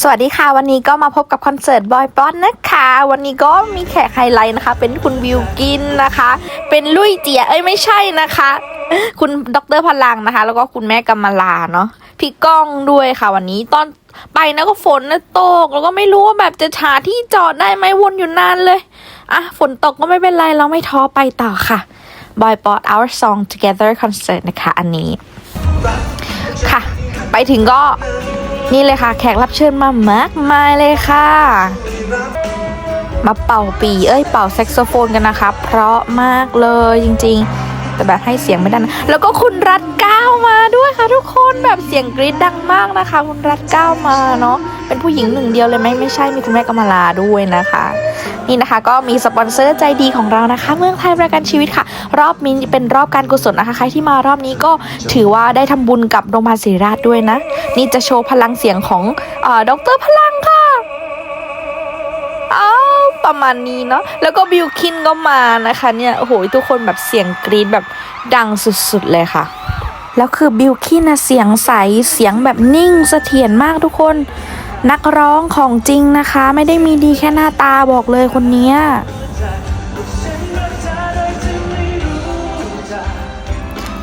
สวัสดีค่ะ วันนี้ก็มาพบกับคอนเสิร์ตบอยป๊อตนะคะ วันนี้ก็มีแขกไฮไลท์นะคะ เป็นคุณวิวกินนะคะ เป็นลุยเจียเอ้ยไม่ใช่นะคะ คุณดรพลังนะคะ แล้วก็คุณแม่กำมลาเนาะพี่ก้องด้วยค่ะ วันนี้ตอนไปนะก็ฝนนะตก แล้วก็ไม่รู้ว่าแบบจะหาที่จอดได้ไหมวนอยู่นานเลยอะฝนตกก็ไม่เป็นไรเราไม่ท้อไปต่อค่ะ Boy p o t Our Song Together Concert นะคะ อันนี้ค่ะ ไปถึงก็ นี่เลยค่ะ แขกรับเชิญมามากมายเลยค่ะ มาเป่าปีเอ้ยเป่าแซกโซโฟนกันนะคะ เพราะมากเลยจริงๆ แต่แบบให้เสียงไม่ดังนะแล้วก็คุณรัดก้าวมาด้วยค่ะ ทุกคนแบบเสียงกรี๊ดดังมากนะคะ คุณรัดก้าวมาเนาะเป็นผู้หญิงหนึ่งเดียวเลยไหมไม่ใช่มีคุณแม่กำมลาด้วยนะคะ นี่นะคะ ก็มีสปอนเซอร์ใจดีของเรานะคะ เมืองไทยประกันชีวิตค่ะ รอบนี้เป็นรอบการกุศลนะคะใครที่มารอบนี้ก็ถือว่าได้ทำบุญกับโรงพยาบาลศิริราชด้วยนะ นี่จะโชว์พลังเสียงของเอ่อดรพลังค่ะอ้าวประมาณนี้เนาะแล้วก็บิวคินก็มานะคะเนี่ยโอ้โหทุกคนแบบเสียงกรี๊ดแบบดังสุดๆเลยค่ะแล้วคือบิวคินนะเสียงใสเสียงแบบนิ่งเสถียรมากทุกคน นักร้องของจริงนะคะ ไม่ได้มีดีแค่หน้าตาบอกเลยคนเนี้ย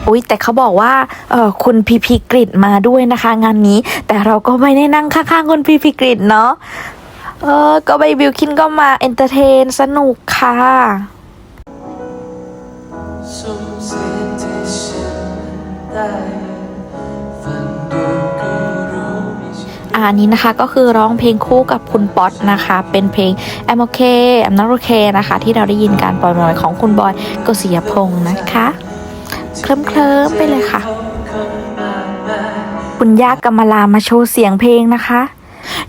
อุ๊ยแต่เขาบอกว่าเออคุณพีพีกริดมาด้วยนะคะ งานนี้ แต่เราก็ไม่ได้นั่งข้างๆคุณพีพีกริดเนาะเออ ก็ใบบิวคินก็มาเอนเตอร์เทนสนุกค่ะสมสิ่ อันนี้นะคะก็คือร้องเพลงคู่กับคุณป๊อตนะคะ เป็นเพลง I'm okay I'm not okay นะคะ ที่เราได้ยินการปล่อยมอยของคุณบอยกศิยพงศ์นะคะ เคลิ้มเคลิมๆไปเลยค่ะ คุณย่ากำมลามาโชว์เสียงเพลงนะคะ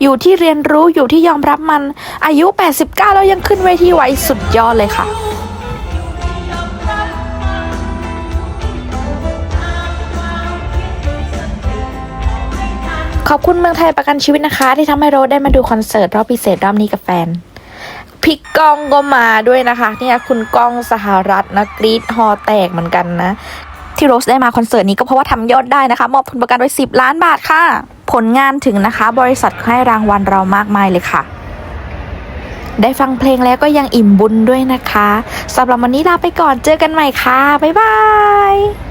อยู่ที่เรียนรู้อยู่ที่ยอมรับมันอายุ 89 แล้วยังขึ้นเวทีไหวสุดยอดเลยค่ะ ขอบคุณเมืองไทยประกันชีวิตนะคะ ที่ทำให้เราได้มาดูคอนเสิร์ตรอบพิเศษรอบนี้กับแฟน พี่ก้องก็มาด้วยนะคะเนี่ยคุณก้องสหรัฐนะกรีดฮอแตกเหมือนกันนะ ที่โรสได้มาคอนเสิร์ตนี้ก็เพราะว่าทำยอดได้นะคะ มอบทุนประกันไว้ 10 ล้านบาทค่ะ ผลงานถึงนะคะ บริษัทให้รางวัลเรามากมายเลยค่ะ ได้ฟังเพลงแล้วก็ยังอิ่มบุญด้วยนะคะสำหรับวันนี้ลาไปก่อนเจอกันใหม่ค่ะบ๊ายบาย